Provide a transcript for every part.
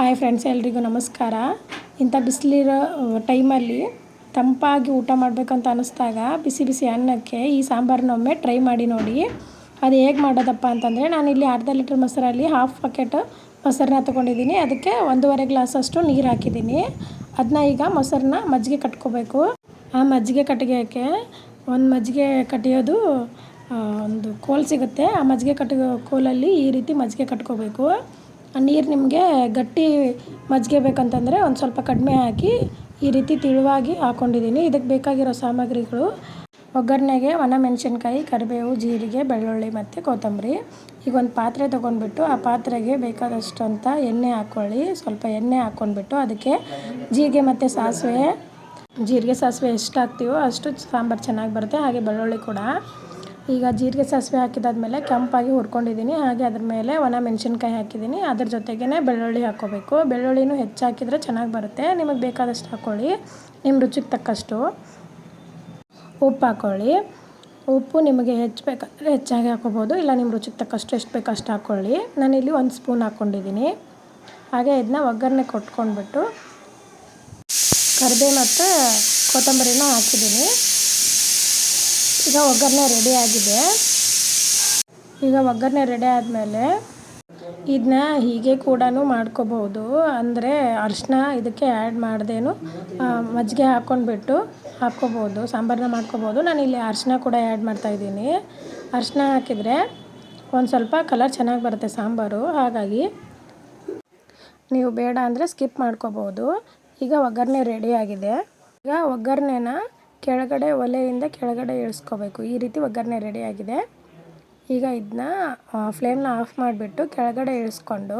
Hi friends, ಎಲ್ರಿಗೂ ನಮಸ್ಕಾರ. ಇಂಥ ಬಿಸಿಲಿರೋ ಟೈಮಲ್ಲಿ ತಂಪಾಗಿ ಊಟ ಮಾಡಬೇಕಂತ ಅನ್ನಿಸ್ದಾಗ ಬಿಸಿ ಬಿಸಿ ಅನ್ನಕ್ಕೆ ಈ ಸಾಂಬಾರನ್ನೊಮ್ಮೆ ಟ್ರೈ ಮಾಡಿ ನೋಡಿ. ಅದು ಹೇಗೆ ಮಾಡೋದಪ್ಪ ಅಂತಂದರೆ, ನಾನಿಲ್ಲಿ ಅರ್ಧ ಲೀಟ್ರ್ ಮೊಸರಲ್ಲಿ ಹಾಫ್ ಪ್ಯಾಕೆಟ್ ಮೊಸರನ್ನ ತೊಗೊಂಡಿದ್ದೀನಿ. ಅದಕ್ಕೆ ಒಂದೂವರೆ ಗ್ಲಾಸಷ್ಟು ನೀರು ಹಾಕಿದ್ದೀನಿ. ಅದನ್ನ ಈಗ ಮೊಸರನ್ನ ಮಜ್ಜಿಗೆ ಕಟ್ಕೋಬೇಕು. ಆ ಮಜ್ಜಿಗೆ ಕಟ್ಟಿಗೆಗೆ ಒಂದು ಮಜ್ಜಿಗೆ ಕಟ್ಟಿಯೋದು ಒಂದು ಕೋಲ್ ಸಿಗುತ್ತೆ. ಆ ಮಜ್ಜಿಗೆ ಕಟ್ಟಿಗೆ ಕೋಲಲ್ಲಿ ಈ ರೀತಿ ಮಜ್ಜಿಗೆ ಕಟ್ಕೋಬೇಕು. ನೀರು ನಿಮಗೆ ಗಟ್ಟಿ ಮಜ್ಜಿಗೆ ಬೇಕಂತಂದರೆ ಒಂದು ಸ್ವಲ್ಪ ಕಡಿಮೆ ಹಾಕಿ ಈ ರೀತಿ ತಿಳುವಾಗಿ ಹಾಕ್ಕೊಂಡಿದ್ದೀನಿ ಇದಕ್ಕೆ ಬೇಕಾಗಿರೋ ಸಾಮಗ್ರಿಗಳು ಒಗ್ಗರಣೆಗೆ, ಒಣ ಮೆಣಸಿನ್ಕಾಯಿ, ಕರಿಬೇವು, ಜೀರಿಗೆ, ಬೆಳ್ಳುಳ್ಳಿ ಮತ್ತು ಕೊತ್ತಂಬರಿ. ಈಗ ಒಂದು ಪಾತ್ರೆ ತೊಗೊಂಡ್ಬಿಟ್ಟು ಆ ಪಾತ್ರೆಗೆ ಬೇಕಾದಷ್ಟು ಅಂತ ಎಣ್ಣೆ ಹಾಕ್ಕೊಳ್ಳಿ ಸ್ವಲ್ಪ ಎಣ್ಣೆ ಹಾಕ್ಕೊಂಡ್ಬಿಟ್ಟು ಅದಕ್ಕೆ ಜೀರಿಗೆ ಮತ್ತು ಸಾಸಿವೆ, ಜೀರಿಗೆ, ಸಾಸಿವೆ ಎಷ್ಟು ಹಾಕ್ತೀವೋ ಅಷ್ಟು ಸಾಂಬಾರು ಚೆನ್ನಾಗಿ ಬರುತ್ತೆ. ಹಾಗೆ ಬೆಳ್ಳುಳ್ಳಿ ಕೂಡ. ಈಗ ಜೀರಿಗೆ ಸಾಸಿವೆ ಹಾಕಿದಾದ್ಮೇಲೆ ಕೆಂಪಾಗಿ ಹುರ್ಕೊಂಡಿದ್ದೀನಿ. ಹಾಗೆ ಅದ್ರ ಮೇಲೆ ಒಣ ಮೆಣಸಿನ್ಕಾಯಿ ಹಾಕಿದ್ದೀನಿ. ಅದ್ರ ಜೊತೆಗೇ ಬೆಳ್ಳುಳ್ಳಿ ಹಾಕ್ಕೋಬೇಕು ಬೆಳ್ಳುಳ್ಳಿನೂ ಹೆಚ್ಚು ಹಾಕಿದರೆ ಚೆನ್ನಾಗಿ ಬರುತ್ತೆ. ನಿಮಗೆ ಬೇಕಾದಷ್ಟು ಹಾಕ್ಕೊಳ್ಳಿ ನಿಮ್ಮ ರುಚಿಗೆ ತಕ್ಕಷ್ಟು ಉಪ್ಪು ಹಾಕ್ಕೊಳ್ಳಿ ಉಪ್ಪು ನಿಮಗೆ ಹೆಚ್ಚು ಬೇಕಾದರೆ ಹೆಚ್ಚಾಗಿ ಹಾಕ್ಕೋಬೋದು ಇಲ್ಲ ನಿಮ್ಮ ರುಚಿಗೆ ತಕ್ಕಷ್ಟು ಎಷ್ಟು ಬೇಕು ಅಷ್ಟು ಹಾಕ್ಕೊಳ್ಳಿ ನಾನಿಲ್ಲಿ ಒಂದು ಸ್ಪೂನ್ ಹಾಕ್ಕೊಂಡಿದ್ದೀನಿ ಹಾಗೆ ಇದನ್ನ ಒಗ್ಗರಣೆ ಕೊಟ್ಕೊಂಡ್ಬಿಟ್ಟು ಕರಿಬೇ ಮತ್ತು ಕೊತ್ತಂಬರಿನೂ ಹಾಕಿದ್ದೀನಿ. ಈಗ ಒಗ್ಗರಣೆ ರೆಡಿ ಆಗಿದೆ. ಈಗ ಒಗ್ಗರಣೆ ರೆಡಿ ಆದಮೇಲೆ ಇದನ್ನ ಹೀಗೆ ಕೂಡ ಮಾಡ್ಕೋಬೋದು ಅಂದರೆ ಅರಿಶಿನ ಇದಕ್ಕೆ ಆ್ಯಡ್ ಮಾಡ್ದೇನು ಮಜ್ಜಿಗೆ ಹಾಕ್ಕೊಂಡ್ಬಿಟ್ಟು ಹಾಕ್ಕೋಬೋದು ಸಾಂಬಾರನ್ನ ಮಾಡ್ಕೋಬೋದು ಇಲ್ಲಿ ಅರಿಶಿನ ಕೂಡ ಆ್ಯಡ್ ಮಾಡ್ತಾಯಿದ್ದೀನಿ ಅರಿಶಿನ ಹಾಕಿದರೆ ಒಂದು ಸ್ವಲ್ಪ ಕಲರ್ ಚೆನ್ನಾಗಿ ಬರುತ್ತೆ ಸಾಂಬಾರು. ಹಾಗಾಗಿ ನೀವು ಬೇಡ ಅಂದರೆ ಸ್ಕಿಪ್ ಮಾಡ್ಕೋಬೋದು ಈಗ ಒಗ್ಗರಣೆ ರೆಡಿ ಆಗಿದೆ. ಈಗ ಒಗ್ಗರಣೆನ ಕೆಳಗಡೆ ಒಲೆಯಿಂದ ಕೆಳಗಡೆ ಇಳಿಸ್ಕೋಬೇಕು. ಈ ರೀತಿ ಒಗ್ಗರಣೆ ರೆಡಿಯಾಗಿದೆ ಈಗ ಇದನ್ನ ಫ್ಲೇಮ್ನ ಆಫ್ ಮಾಡಿಬಿಟ್ಟು ಕೆಳಗಡೆ ಇಳಿಸ್ಕೊಂಡು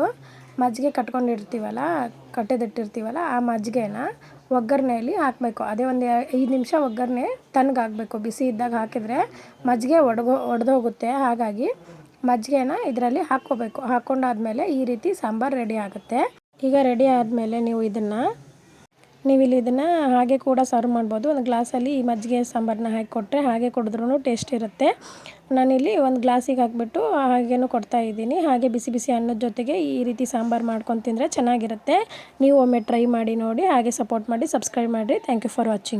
ಮಜ್ಜಿಗೆ ಕಟ್ಕೊಂಡಿರ್ತೀವಲ್ಲ, ಕಟ್ಟೆದಿಟ್ಟಿರ್ತೀವಲ್ಲ, ಆ ಮಜ್ಜಿಗೆನ ಒಗ್ಗರಣೆಯಲ್ಲಿ ಹಾಕಬೇಕು. ಅದೇ ಒಂದು ಐದು ನಿಮಿಷ ಒಗ್ಗರಣೆ ತಣ್ಣಗಾಗಬೇಕು ಬಿಸಿ ಇದ್ದಾಗ ಹಾಕಿದರೆ ಮಜ್ಜಿಗೆ ಒಡಗೋ, ಒಡೆದೋಗುತ್ತೆ. ಹಾಗಾಗಿ ಮಜ್ಜಿಗೆನ ಇದರಲ್ಲಿ ಹಾಕ್ಕೋಬೇಕು. ಹಾಕ್ಕೊಂಡಾದ್ಮೇಲೆ ಈ ರೀತಿ ಸಾಂಬಾರು ರೆಡಿ ಆಗುತ್ತೆ. ಈಗ ರೆಡಿ ಆದಮೇಲೆ ನೀವು ಇದನ್ನು ನೀವು ಇಲ್ಲಿ ಇದನ್ನು ಹಾಗೆ ಕೂಡ ಸರ್ವ್ ಮಾಡ್ಬೋದು. ಒಂದು ಗ್ಲಾಸಲ್ಲಿ ಈ ಮಜ್ಜಿಗೆ ಸಾಂಬಾರನ್ನ ಹಾಕಿ ಕೊಟ್ಟರೆ ಹಾಗೆ ಕುಡಿದ್ರೂ ಟೇಸ್ಟ್ ಇರುತ್ತೆ. ನಾನಿಲ್ಲಿ ಒಂದು ಗ್ಲಾಸಿಗೆ ಹಾಕಿಬಿಟ್ಟು ಹಾಗೇನು ಕೊಡ್ತಾ ಇದ್ದೀನಿ. ಹಾಗೆ ಬಿಸಿ ಬಿಸಿ ಅನ್ನದ ಜೊತೆಗೆ ಈ ರೀತಿ ಸಾಂಬಾರು ಮಾಡ್ಕೊಂಡು ತಿಂದರೆ ಚೆನ್ನಾಗಿರುತ್ತೆ. ನೀವು ಒಮ್ಮೆ ಟ್ರೈ ಮಾಡಿ ನೋಡಿ, ಹಾಗೆ ಸಪೋರ್ಟ್ ಮಾಡಿ ಸಬ್ಸ್ಕ್ರೈಬ್ ಮಾಡಿರಿ. Thank you for watching